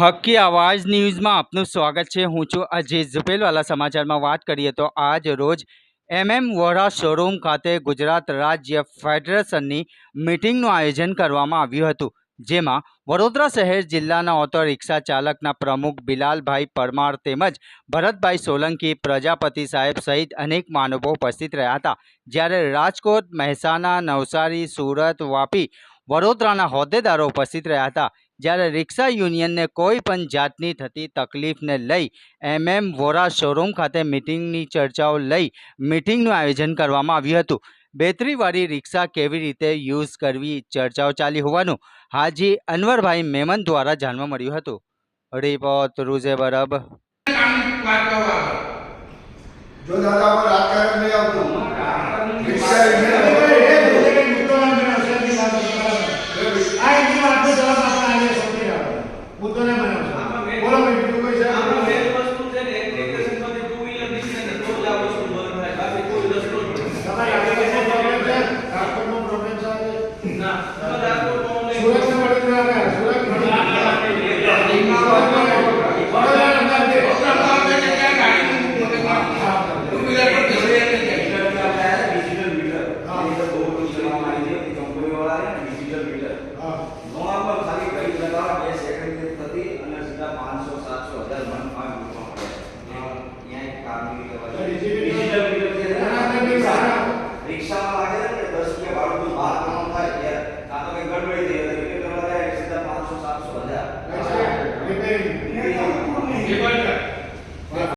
હક્કી આવાજ ન્યૂઝમાં આપનું સ્વાગત છે. હું છું આજે ઝુપેલવાલા સમાચારમાં વાત કરીએ તો આજ રોજ એમએમ વોરા શોરૂમ ખાતે ગુજરાત રાજ્ય ફેડરેશનની મિટિંગનું આયોજન કરવામાં આવ્યું હતું, જેમાં વડોદરા શહેર જિલ્લાના ઓટો રિક્ષા ચાલકના પ્રમુખ બિલાલભાઈ પરમાર તેમજ ભરતભાઈ સોલંકી, પ્રજાપતિ સાહેબ સહિત અનેક માનવો ઉપસ્થિત રહ્યા હતા. જ્યારે રાજકોટ, મહેસાણા, નવસારી, સુરત, વાપી વડોદરાના હોદ્દેદારો ઉપસ્થિત રહ્યા હતા. જ્યારે રિક્ષા યુનિયનને કોઈ પણ જાતની થતી તકલીફને લઈ એમએમ વોરા શોરૂમ ખાતે મિટિંગની ચર્ચાઓ લઈ મિટિંગનું આયોજન કરવામાં આવ્યું હતું. બેટરીવાળી રિક્ષા કેવી રીતે યુઝ કરવી ચર્ચાઓ ચાલી હોવાનું હાજી અનવરભાઈ મેમન દ્વારા જાણવા મળ્યું હતું. રિપોર્ટ રૂઝે બરબ. જો દાદા પર આવતું રિક્ષા યુનિયન બોલો ભાઈ, બીજું કોઈ છે? તમારે રાજકોટનો problem છે? રાજકોટનો problem છે આજે? સુરતનો વડોદરા આવ્યા, સુરત, વડોદરા. હા. નોર્મલ ખાલી ઘડી લગાવો બે સેકન્ડ que